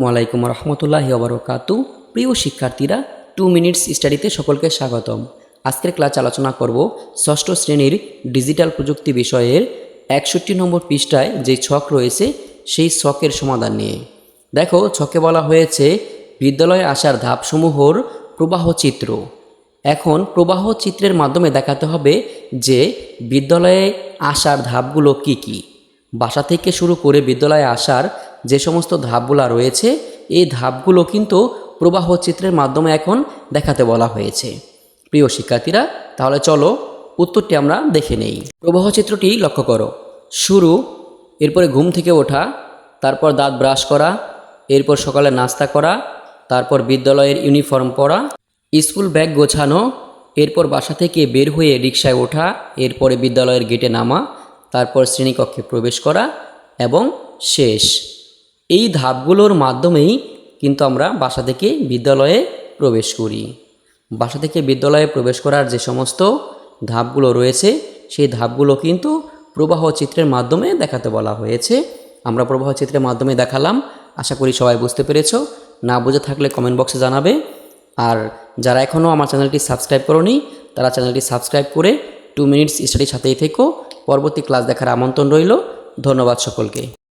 আসসালামু আলাইকুম রহমতুল্লাহ ওবরকাতু প্রিয় শিক্ষার্থীরা টু মিনিটস স্টাডিতে সকলকে স্বাগতম। আজকের ক্লাস আলোচনা করব ষষ্ঠ শ্রেণির ডিজিটাল প্রযুক্তি বিষয়ের একষট্টি নম্বর পৃষ্ঠায় যে ছক রয়েছে, সেই ছকের সমাধান নিয়ে। দেখো, ছকে বলা হয়েছে, বিদ্যালয়ে আসার ধাপসমূহর প্রবাহ চিত্র। এখন প্রবাহ চিত্রের মাধ্যমে দেখাতে হবে যে বিদ্যালয়ে আসার ধাপগুলো কি কি। বাসা থেকে শুরু করে বিদ্যালয়ে আসার যে সমস্ত ধাপগুলো রয়েছে, এই ধাপগুলো কিন্তু প্রবাহ চিত্রের মাধ্যমে এখন দেখাতে বলা হয়েছে। প্রিয় শিক্ষার্থীরা, তাহলে চলো উত্তরটি আমরা দেখে নেই। প্রবাহ চিত্রটি লক্ষ্য করো। শুরু, এরপরে ঘুম থেকে ওঠা, তারপর দাঁত ব্রাশ করা, এরপর সকালে নাস্তা করা, তারপর বিদ্যালয়ের ইউনিফর্ম পরা, স্কুল ব্যাগ গোছানো, এরপর বাসা থেকে বের হয়ে রিক্সায় ওঠা, এরপরে বিদ্যালয়ের গেটে নামা, তারপর শ্রেণীকক্ষে প্রবেশ করা এবং শেষ। এই ধাপগুলোর মাধ্যমেই কিন্তু আমরা বাসা থেকে বিদ্যালয়ে প্রবেশ করি। বাসা থেকে বিদ্যালয়ে প্রবেশ করার যে সমস্ত ধাপগুলো রয়েছে, সেই ধাপগুলো কিন্তু প্রবাহ চিত্রের মাধ্যমে দেখাতে বলা হয়েছে। আমরা প্রবাহ চিত্রের মাধ্যমে দেখালাম, আশা করি সবাই বুঝতে পেরেছ। না বুঝে থাকলে কমেন্ট বক্সে জানাবে। আর যারা এখনও আমার চ্যানেলটি সাবস্ক্রাইব করনি, তারা চ্যানেলটি সাবস্ক্রাইব করে টু মিনিটস স্টাডির সাথেই থেকো। পরবর্তী ক্লাস দেখার আমন্ত্রণ রইল। ধন্যবাদ সকলকে।